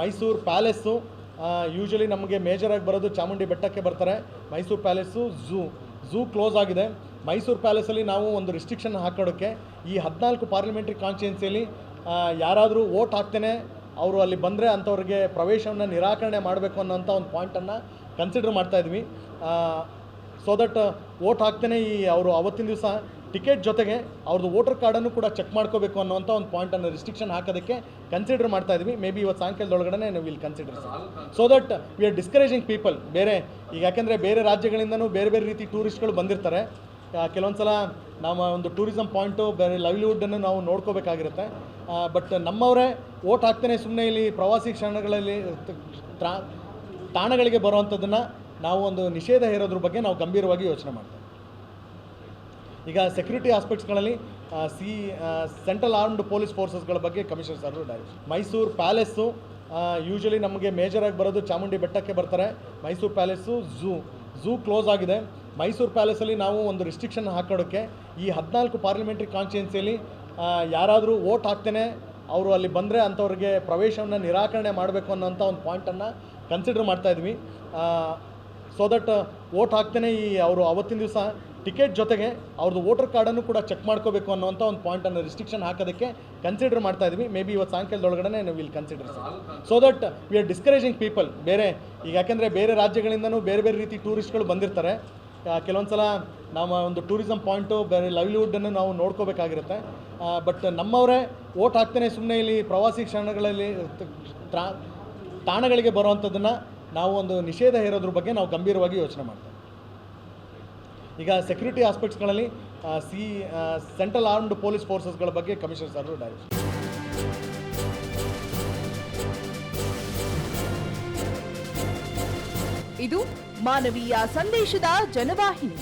Mysuru palace usually ನಮಗೆ ಮೇಜರಾಗಿ ಬರೋದು ಚಾಮುಂಡಿ ಬೆಟ್ಟಕ್ಕೆ ಬರ್ತಾರೆ. Mysuru palace zoo. Zoo close ಆಗಿದೆ. ಮೈಸೂರು ಪ್ಯಾಲೇಸಲ್ಲಿ ನಾವು ಒಂದು ರಿಸ್ಟ್ರಿಕ್ಷನ್ ಹಾಕೋಡೋಕ್ಕೆ ಈ ಹದಿನಾಲ್ಕು ಪಾರ್ಲಿಮೆಂಟ್ರಿ ಕಾನ್ಸ್ಟಿಟ್ಯೂನ್ಸಿಯಲ್ಲಿ ಯಾರಾದರೂ ವೋಟ್ ಹಾಕ್ತೇನೆ, ಅವರು ಅಲ್ಲಿ ಬಂದರೆ ಅಂಥವ್ರಿಗೆ ಪ್ರವೇಶವನ್ನು ನಿರಾಕರಣೆ ಮಾಡಬೇಕು ಅನ್ನೋಂಥ ಒಂದು ಪಾಯಿಂಟನ್ನು ಕನ್ಸಿಡರ್ ಮಾಡ್ತಾ ಇದ್ವಿ. ಸೊ ದಟ್ ವೋಟ್ ಹಾಕ್ತೇನೆ ಈ ಅವರು ಅವತ್ತಿನ ದಿವಸ ಟಿಕೆಟ್ ಜೊತೆಗೆ ಅವ್ರದ್ದು ವೋಟರ್ ಕಾರ್ಡನ್ನು ಕೂಡ ಚೆಕ್ ಮಾಡ್ಕೋಬೇಕು ಅನ್ನೋಂಥ ಒಂದು ಪಾಯಿಂಟನ್ನು ರಿಸ್ಟ್ರಿಕ್ಷನ್ ಹಾಕೋದಕ್ಕೆ ಕನ್ಸಿಡರ್ ಮಾಡ್ತಾ ಇದ್ವಿ. ಮೇ ಬಿ ಇವತ್ತು ಸಾಯಂಕಾಲದೊಳಗಡೆ ನಾವು ಇಲ್ಲಿ consider so that we are discouraging people ಬೇರೆ ಈಗ ಯಾಕೆಂದರೆ ಬೇರೆ ರಾಜ್ಯಗಳಿಂದನೂ ಬೇರೆ ಬೇರೆ ರೀತಿ ಟೂರಿಸ್ಟ್ಗಳು ಬಂದಿರ್ತಾರೆ. ಕೆಲವೊಂದು ಸಲ ನಮ್ಮ ಒಂದು ಟೂರಿಸಮ್ ಪಾಯಿಂಟು ಬೇರೆ ಲೈವ್ಲಿಹುಡ್ಡನ್ನು ನಾವು ನೋಡ್ಕೋಬೇಕಾಗಿರುತ್ತೆ. ಬಟ್ ನಮ್ಮವರೇ ಓಟ್ ಹಾಕ್ತೇನೆ ಸುಮ್ಮನೆ ಇಲ್ಲಿ ಪ್ರವಾಸಿ ಕ್ಷಣಗಳಲ್ಲಿ ತಾಣಗಳಿಗೆ ಬರುವಂಥದ್ದನ್ನು ನಾವು ಒಂದು ನಿಷೇಧ ಹೇರೋದ್ರ ಬಗ್ಗೆ ನಾವು ಗಂಭೀರವಾಗಿ ಯೋಚನೆ ಮಾಡ್ತೇವೆ. ಈಗ ಸೆಕ್ಯೂರಿಟಿ ಆಸ್ಪೆಕ್ಟ್ಸ್ಗಳಲ್ಲಿ ಸಿ ಸೆಂಟ್ರಲ್ ಆರ್ಮ್ಡ್ ಪೊಲೀಸ್ ಫೋರ್ಸಸ್ಗಳ ಬಗ್ಗೆ commissioner sir Mysuru palace usually ನಮಗೆ ಮೇಜರಾಗಿ ಬರೋದು ಚಾಮುಂಡಿ ಬೆಟ್ಟಕ್ಕೆ ಬರ್ತಾರೆ. Mysuru palace zoo zoo close ಆಗಿದೆ. ಮೈಸೂರು ಪ್ಯಾಲೇಸಲ್ಲಿ ನಾವು ಒಂದು ರಿಸ್ಟ್ರಿಕ್ಷನ್ ಹಾಕೋಡೋಕ್ಕೆ ಈ ಹದಿನಾಲ್ಕು ಪಾರ್ಲಿಮೆಂಟ್ರಿ ಕಾನ್ಸ್ಟಿಟ್ಯೂನ್ಸಿಯಲ್ಲಿ ಯಾರಾದರೂ ವೋಟ್ ಹಾಕ್ತೇನೆ, ಅವರು ಅಲ್ಲಿ ಬಂದರೆ ಅಂಥವ್ರಿಗೆ ಪ್ರವೇಶವನ್ನು ನಿರಾಕರಣೆ ಮಾಡಬೇಕು ಅನ್ನೋಂಥ ಒಂದು ಪಾಯಿಂಟನ್ನು ಕನ್ಸಿಡರ್ ಮಾಡ್ತಾ ಇದ್ವಿ. ಸೊ ದಟ್ ವೋಟ್ ಹಾಕ್ತೇನೆ ಈ ಅವರು ಅವತ್ತಿನ ದಿವಸ ಟಿಕೆಟ್ ಜೊತೆಗೆ ಅವ್ರದ್ದು ವೋಟರ್ ಕಾರ್ಡನ್ನು ಕೂಡ ಚೆಕ್ ಮಾಡ್ಕೋಬೇಕು ಅನ್ನೋಂಥ ಒಂದು ಪಾಯಿಂಟನ್ನು ರಿಸ್ಟ್ರಿಕ್ಷನ್ ಹಾಕೋದಕ್ಕೆ ಕನ್ಸಿಡರ್ ಮಾಡ್ತಾ ಇದ್ವಿ. ಮೇ ಬಿ ಇವತ್ತು ಸಾಯಂಕಾಲದೊಳಗಡೆ ನಾವು ಇಲ್ಲಿ consider so that we are discouraging people ಬೇರೆ, ಈಗ ಯಾಕೆಂದರೆ ಬೇರೆ ರಾಜ್ಯಗಳಿಂದನೂ ಬೇರೆ ಬೇರೆ ರೀತಿ ಟೂರಿಸ್ಟ್ಗಳು ಬಂದಿರ್ತಾರೆ. ಕೆಲವೊಂದು ಸಲ ನಮ್ಮ ಒಂದು ಟೂರಿಸಮ್ ಪಾಯಿಂಟು ಬೇರೆ ಲೈವ್ಲಿಹುಡ್ಡನ್ನು ನಾವು ನೋಡ್ಕೋಬೇಕಾಗಿರುತ್ತೆ. ಬಟ್ ನಮ್ಮವರೇ ಓಟ್ ಹಾಕ್ತೇನೆ ಸುಮ್ಮನೆ ಇಲ್ಲಿ ಪ್ರವಾಸಿ ಕ್ಷಣಗಳಲ್ಲಿ ತಾಣಗಳಿಗೆ ಬರುವಂಥದ್ದನ್ನು ನಾವು ಒಂದು ನಿಷೇಧ ಹೇರೋದ್ರ ಬಗ್ಗೆ ನಾವು ಗಂಭೀರವಾಗಿ ಯೋಚನೆ ಮಾಡ್ತೇವೆ. ಈಗ ಸೆಕ್ಯೂರಿಟಿ ಆಸ್ಪೆಕ್ಟ್ಸ್ಗಳಲ್ಲಿ ಸಿ ಸೆಂಟ್ರಲ್ ಆರ್ಮ್ಡ್ ಪೊಲೀಸ್ ಫೋರ್ಸಸ್ಗಳ ಬಗ್ಗೆ ಕಮಿಷನರ್ ಸರ್ ಡೈರೆಕ್ಷನ್ ಇದು ಮಾನವೀಯ ಸಂದೇಶದ ಜನವಾಹಿನಿ.